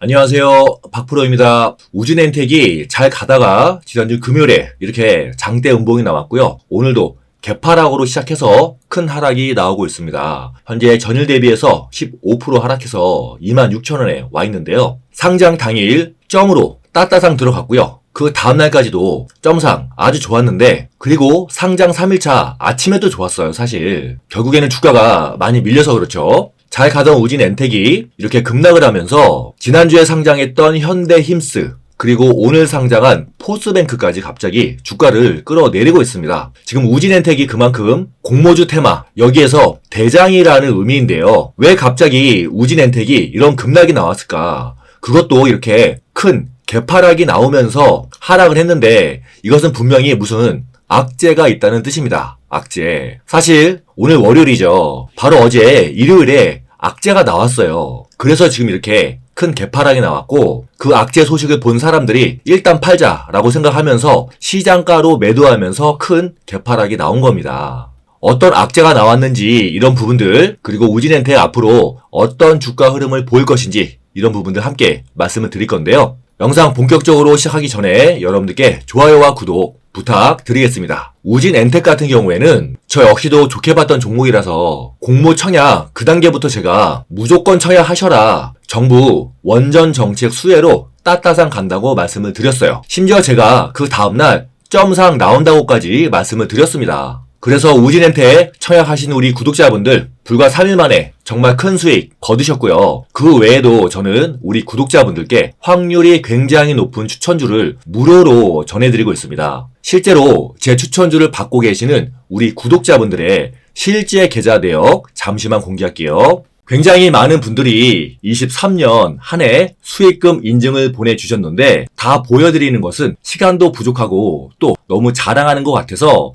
안녕하세요. 박프로입니다. 우진엔텍이 잘 가다가 지난주 금요일에 이렇게 장대 음봉이 나왔고요. 오늘도 개파락으로 시작해서 큰 하락이 나오고 있습니다. 현재 전일 대비해서 15% 하락해서 26,000원에 와 있는데요. 상장 당일 점으로 따따상 들어갔고요. 그 다음날까지도 점상 아주 좋았는데 그리고 상장 3일차 아침에도 좋았어요 사실 결국에는 주가가 많이 밀려서 그렇죠 잘 가던 우진 엔텍이 이렇게 급락을 하면서 지난주에 상장했던 현대힘스 그리고 오늘 상장한 포스뱅크까지 갑자기 주가를 끌어내리고 있습니다. 지금 우진엔텍이 그만큼 공모주 테마 여기에서 대장이라는 의미인데요. 왜 갑자기 우진엔텍이 이런 급락이 나왔을까? 그것도 이렇게 큰 개파락이 나오면서 하락을 했는데 이것은 분명히 무슨 악재가 있다는 뜻입니다. 악재. 사실 오늘 월요일이죠. 바로 어제 일요일에 악재가 나왔어요. 그래서 지금 이렇게 큰 개파락이 나왔고 그 악재 소식을 본 사람들이 일단 팔자라고 생각하면서 시장가로 매도하면서 큰 개파락이 나온 겁니다. 어떤 악재가 나왔는지 이런 부분들 그리고 우진엔테 앞으로 어떤 주가 흐름을 보일 것인지 이런 부분들 함께 말씀을 드릴 건데요. 영상 본격적으로 시작하기 전에 여러분들께 좋아요와 구독 부탁드리겠습니다. 우진 엔텍 같은 경우에는 저 역시도 좋게 봤던 종목이라서 공모 청약 그 단계부터 제가 무조건 청약하셔라 정부 원전 정책 수혜로 따따상 간다고 말씀을 드렸어요. 심지어 제가 그 다음날 점상 나온다고까지 말씀을 드렸습니다. 그래서 우진엔테 청약하신 우리 구독자분들 불과 3일 만에 정말 큰 수익 거두셨고요. 그 외에도 저는 우리 구독자분들께 확률이 굉장히 높은 추천주를 무료로 전해드리고 있습니다. 실제로 제 추천주를 받고 계시는 우리 구독자분들의 실제 계좌 내역 잠시만 공개할게요. 굉장히 많은 분들이 23년 한 해 수익금 인증을 보내주셨는데 다 보여드리는 것은 시간도 부족하고 또 너무 자랑하는 것 같아서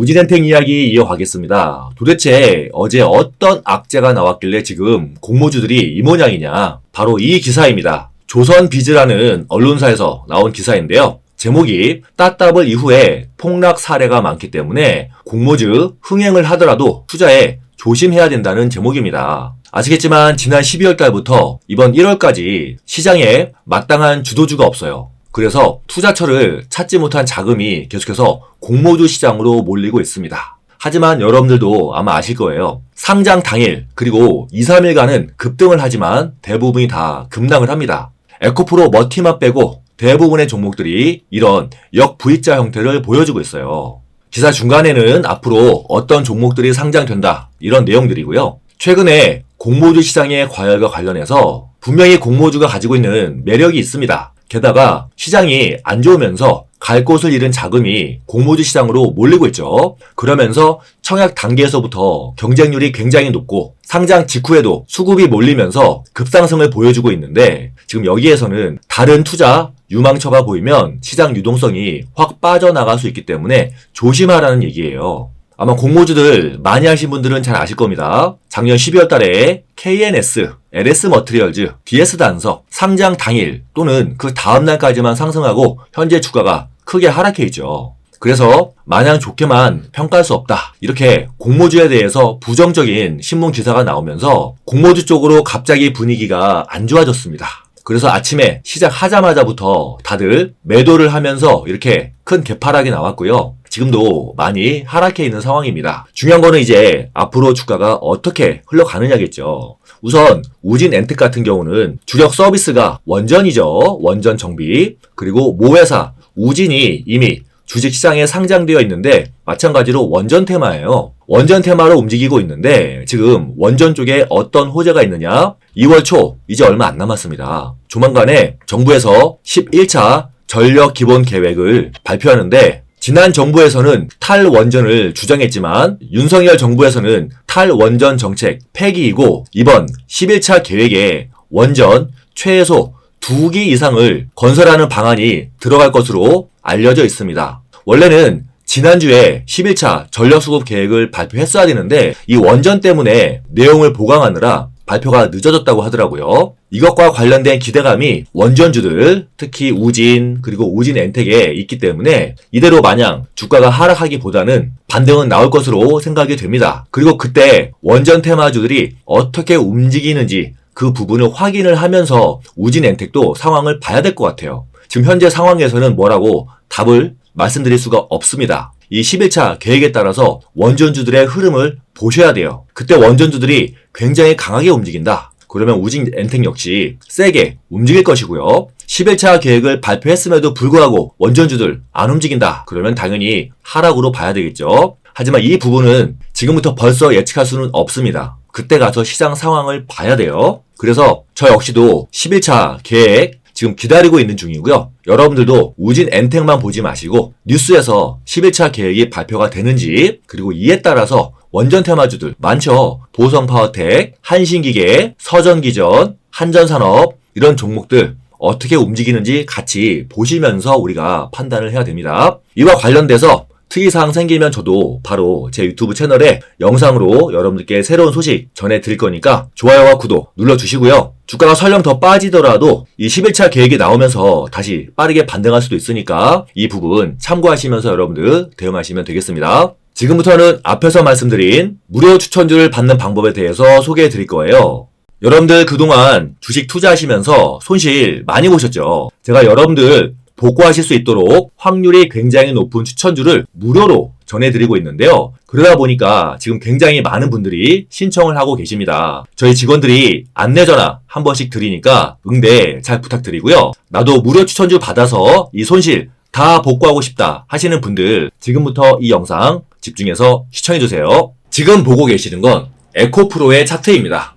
우진엔텍 이야기 이어가겠습니다. 도대체 어제 어떤 악재가 나왔길래 지금 공모주들이 이 모양이냐? 바로 이 기사입니다. 조선비즈라는 언론사에서 나온 기사인데요. 제목이 따따블 이후에 폭락 사례가 많기 때문에 공모주 흥행을 하더라도 투자에 조심해야 된다는 제목입니다. 아시겠지만 지난 12월 달부터 이번 1월까지 시장에 마땅한 주도주가 없어요. 그래서 투자처를 찾지 못한 자금이 계속해서 공모주 시장으로 몰리고 있습니다. 하지만 여러분들도 아마 아실 거예요. 상장 당일 그리고 2, 3일간은 급등을 하지만 대부분이 다 급락을 합니다. 에코프로 머티만 빼고 대부분의 종목들이 이런 역V자 형태를 보여주고 있어요. 기사 중간에는 앞으로 어떤 종목들이 상장된다 이런 내용들이고요. 최근에 공모주 시장의 과열과 관련해서 분명히 공모주가 가지고 있는 매력이 있습니다. 게다가 시장이 안 좋으면서 갈 곳을 잃은 자금이 공모주 시장으로 몰리고 있죠. 그러면서 청약 단계에서부터 경쟁률이 굉장히 높고 상장 직후에도 수급이 몰리면서 급상승을 보여주고 있는데 지금 여기에서는 다른 투자 유망처가 보이면 시장 유동성이 확 빠져나갈 수 있기 때문에 조심하라는 얘기예요. 아마 공모주들 많이 하신 분들은 잘 아실 겁니다. 작년 12월 달에 KNS, LS 머트리얼즈, DS 단서 상장 당일 또는 그 다음 날까지만 상승하고 현재 주가가 크게 하락해 있죠. 그래서 마냥 좋게만 평가할 수 없다. 이렇게 공모주에 대해서 부정적인 신문 기사가 나오면서 공모주 쪽으로 갑자기 분위기가 안 좋아졌습니다. 그래서 아침에 시작하자마자부터 다들 매도를 하면서 이렇게 큰 개파락이 나왔고요. 지금도 많이 하락해 있는 상황입니다. 중요한 거는 이제 앞으로 주가가 어떻게 흘러가느냐겠죠. 우선 우진 엔텍 같은 경우는 주력 서비스가 원전이죠. 원전 정비. 그리고 모회사 우진이 이미 주식시장에 상장되어 있는데 마찬가지로 원전 테마예요. 원전 테마로 움직이고 있는데 지금 원전 쪽에 어떤 호재가 있느냐? 2월 초 이제 얼마 안 남았습니다. 조만간에 정부에서 11차 전력 기본 계획을 발표하는데 지난 정부에서는 탈원전을 주장했지만 윤석열 정부에서는 탈원전 정책 폐기이고 이번 11차 계획에 원전 최소 2기 이상을 건설하는 방안이 들어갈 것으로 알려져 있습니다. 원래는 지난주에 11차 전력수급 계획을 발표했어야 되는데 이 원전 때문에 내용을 보강하느라 발표가 늦어졌다고 하더라고요. 이것과 관련된 기대감이 원전주들, 특히 우진, 그리고 우진 엔텍에 있기 때문에 이대로 마냥 주가가 하락하기보다는 반등은 나올 것으로 생각이 됩니다. 그리고 그때 원전 테마주들이 어떻게 움직이는지 그 부분을 확인을 하면서 우진 엔텍도 상황을 봐야 될 것 같아요. 지금 현재 상황에서는 뭐라고 답을 말씀드릴 수가 없습니다. 이 11차 계획에 따라서 원전주들의 흐름을 보셔야 돼요. 그때 원전주들이 굉장히 강하게 움직인다. 그러면 우진 엔텍 역시 세게 움직일 것이고요. 11차 계획을 발표했음에도 불구하고 원전주들 안 움직인다. 그러면 당연히 하락으로 봐야 되겠죠. 하지만 이 부분은 지금부터 벌써 예측할 수는 없습니다. 그때 가서 시장 상황을 봐야 돼요. 그래서 저 역시도 11차 계획 지금 기다리고 있는 중이고요. 여러분들도 우진 엔텍만 보지 마시고 뉴스에서 11차 계획이 발표가 되는지 그리고 이에 따라서 원전 테마주들 많죠. 보성 파워텍, 한신기계, 서전기전, 한전산업 이런 종목들 어떻게 움직이는지 같이 보시면서 우리가 판단을 해야 됩니다. 이와 관련돼서 특이사항 생기면 저도 바로 제 유튜브 채널에 영상으로 여러분들께 새로운 소식 전해드릴 거니까 좋아요와 구독 눌러주시고요. 주가가 설령 더 빠지더라도 이 11차 계획이 나오면서 다시 빠르게 반등할 수도 있으니까 이 부분 참고하시면서 여러분들 대응하시면 되겠습니다. 지금부터는 앞에서 말씀드린 무료 추천주를 받는 방법에 대해서 소개해 드릴 거예요. 여러분들 그동안 주식 투자하시면서 손실 많이 보셨죠? 제가 여러분들 복구하실 수 있도록 확률이 굉장히 높은 추천주를 무료로 전해드리고 있는데요. 그러다 보니까 지금 굉장히 많은 분들이 신청을 하고 계십니다. 저희 직원들이 안내 전화 한 번씩 드리니까 응대 잘 부탁드리고요. 나도 무료 추천주 받아서 이 손실 다 복구하고 싶다 하시는 분들 지금부터 이 영상 집중해서 시청해주세요. 지금 보고 계시는 건 에코프로의 차트입니다.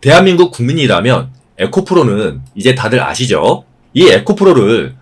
대한민국 국민이라면 에코프로는 이제 다들 아시죠? 이 에코프로를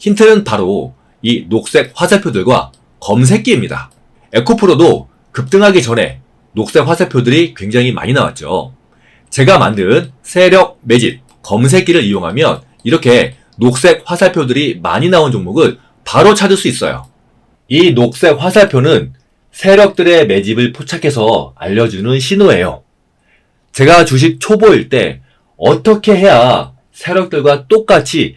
힌트는 바로 이 녹색 화살표들과 검색기입니다. 에코프로도 급등하기 전에 녹색 화살표들이 굉장히 많이 나왔죠. 제가 만든 세력 매집 검색기를 이용하면 이렇게 녹색 화살표들이 많이 나온 종목을 바로 찾을 수 있어요. 이 녹색 화살표는 세력들의 매집을 포착해서 알려주는 신호예요. 제가 주식 초보일 때 어떻게 해야 세력들과 똑같이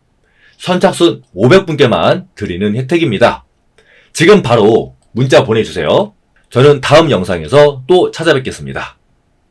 선착순 500분께만 드리는 혜택입니다. 지금 바로 문자 보내주세요. 저는 다음 영상에서 또 찾아뵙겠습니다.